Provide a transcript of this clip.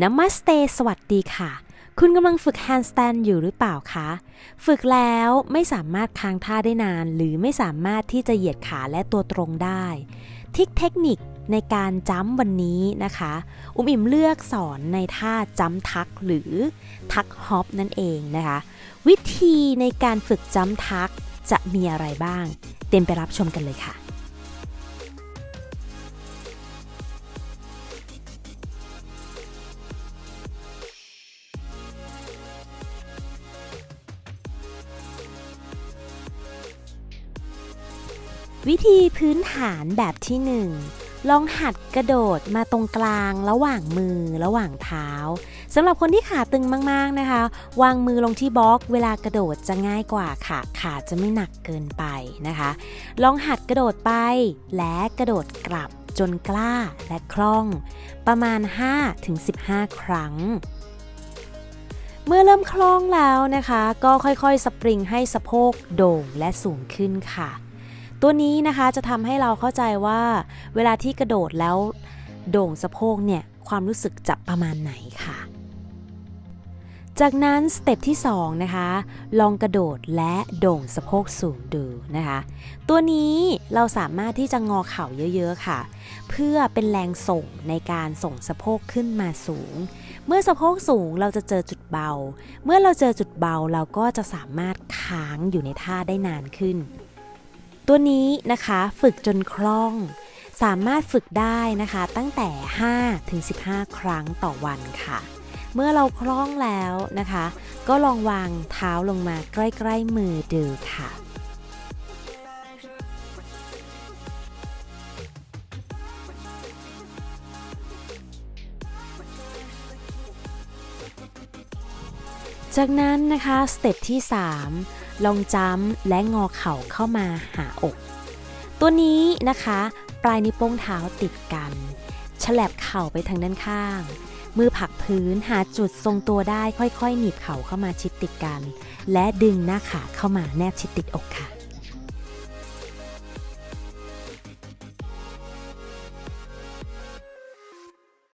นาสเตสวัสดีค่ะ คุณกำลังฝึกแฮนด์สแตนอยู่หรือเปล่าคะ ฝึกแล้วไม่สามารถค้างท่าได้นาน หรือไม่สามารถที่จะเหยียดขาและตัวตรงได้ทิกเทคนิคในการจัมวันนี้นะคะ อุ้มอิ่มเลือกสอนในท่าจัมทักหรือทักฮอปนั่นเองนะคะ วิธีในการฝึกจัมทักจะมีอะไรบ้าง เต็มไปรับชมกันเลยค่ะ วิธีพื้นฐานแบบที่ 1 ลองหัดกระโดดมาตรงกลางระหว่างมือระหว่างเท้าสำหรับคนที่ขาตึงมาก ๆ นะคะ วางมือลงที่บล็อก เวลากระโดดจะง่ายกว่าค่ะ ขาจะไม่หนักเกินไปนะคะ ลองหัดกระโดดไป และกระโดดกลับจนกล้าและคล่อง ประมาณ 5-15 ครั้งเมื่อเริ่มคล่องแล้วนะคะ ก็ค่อยๆ สปริงให้สะโพกโด่งและสูงขึ้นค่ะ ตัวนี้นะคะจะทำให้เราเข้าใจว่าเวลาที่กระโดดแล้วโด่งสะโพกเนี่ยความรู้สึกจะประมาณไหนค่ะ จากนั้นสเต็ปที่2นะคะ ลองกระโดดและโด่งสะโพกสูงดูนะคะ ตัวนี้เราสามารถที่จะงอเข่าเยอะๆค่ะ เพื่อเป็นแรงส่งในการส่งสะโพกขึ้นมาสูง เมื่อสะโพกสูงเราจะเจอจุดเบา เมื่อเราเจอจุดเบาเราก็จะสามารถค้างอยู่ในท่าได้นานขึ้น ตัวนี้นะคะฝึกจนคล่อง สามารถฝึกได้นะคะตั้งแต่ 5 ถึง 15 ครั้งต่อวันค่ะ เมื่อเราคล่องแล้วนะคะ ก็ลองวางเท้าลงมาใกล้ ๆ มือดูค่ะ จากนั้นนะคะสเต็ปที่ 3 ลองจ้ำและงอเข่าเข้ามาหาอก ตัวนี้นะคะ ปลายนิ้วโป้งเท้าติดกันฉลับเข่าไปทางด้านข้าง มือผลักพื้นหาจุดทรงตัวได้ค่อยๆ หนีบเข่าเข้ามาชิดติดกัน และดึงหน้าขาเข้ามาแนบชิดติดอกค่ะ